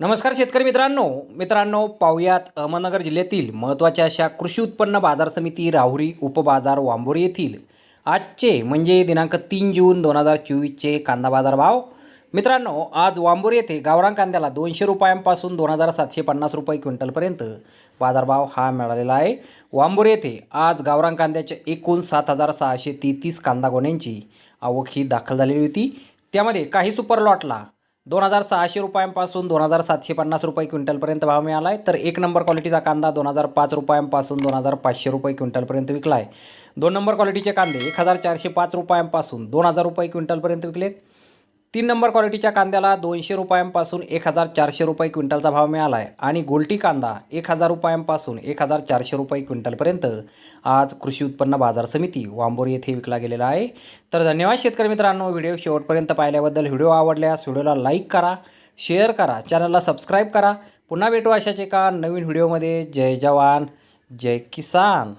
नमस्कार शेतकरी मित्रांनो. मित्रांनो पाहुयात अहमदनगर जिल्ह्यातील महत्त्वाच्या अशा कृषी उत्पन्न बाजार समिती राहुरी उपबाजार वांबोरी येथील. आजचे म्हणजे दिनांक तीन जून दोन हजार चोवीसचे कांदा बाजार भाव. मित्रांनो आज वांबोरी येथे गावरान कांद्याला दोनशे रुपयांपासून दोन हजार सातशे पन्नास रुपये क्विंटलपर्यंत बाजारभाव हा मिळालेला आहे. वांबोरी येथे आज गावरान कांद्याच्या एकूण सात हजार सहाशे तेहतीस कांदा गोण्यांची आवक ही दाखल झालेली होती. त्यामध्ये काही सुपर लॉटला दोन हजार सहाशे रुपयांपासून दोन हजार सातशे पन्नास रुपये क्विंटलपर्यंत भाव मिळाला आहे तर एक नंबर क्वालिटीचा कांदा दोन हजार पाच रुपयांपासून दोन हजार पाचशे रुपये क्विंटलपर्यंत विकला आहे दोन नंबर क्वालिटीचे कांदे एक हजार चारशे पाच रुपयांपासून दोन हजार रुपये क्विंटलपर्यंत विकलेत. तीन नंबर क्वालिटीच्या कांद्याला दोनशे रुपयांपासून एक हजार चारशे रुपये क्विंटलचा भाव मिळाला आहे आणि गोल्टी कांदा एक हजार रुपयांपासून एक हजार चारशे रुपये क्विंटलपर्यंत आज कृषी उत्पन्न बाजार समिती वांबोरी येथे विकला गेलेला आहे. तर धन्यवाद शेतकरी मित्रांनो व्हिडिओ शेवटपर्यंत पाहिल्याबद्दल व्हिडिओ आवडल्यास व्हिडिओला लाईक करा शेअर करा चॅनलला सबस्क्राईब करा. पुन्हा भेटू अशाच एका नवीन व्हिडिओमध्ये. जय जवान जय किसान.